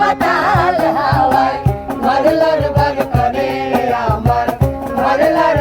মাতাল হাওয়ায় মরলার বার করে আমার মরলার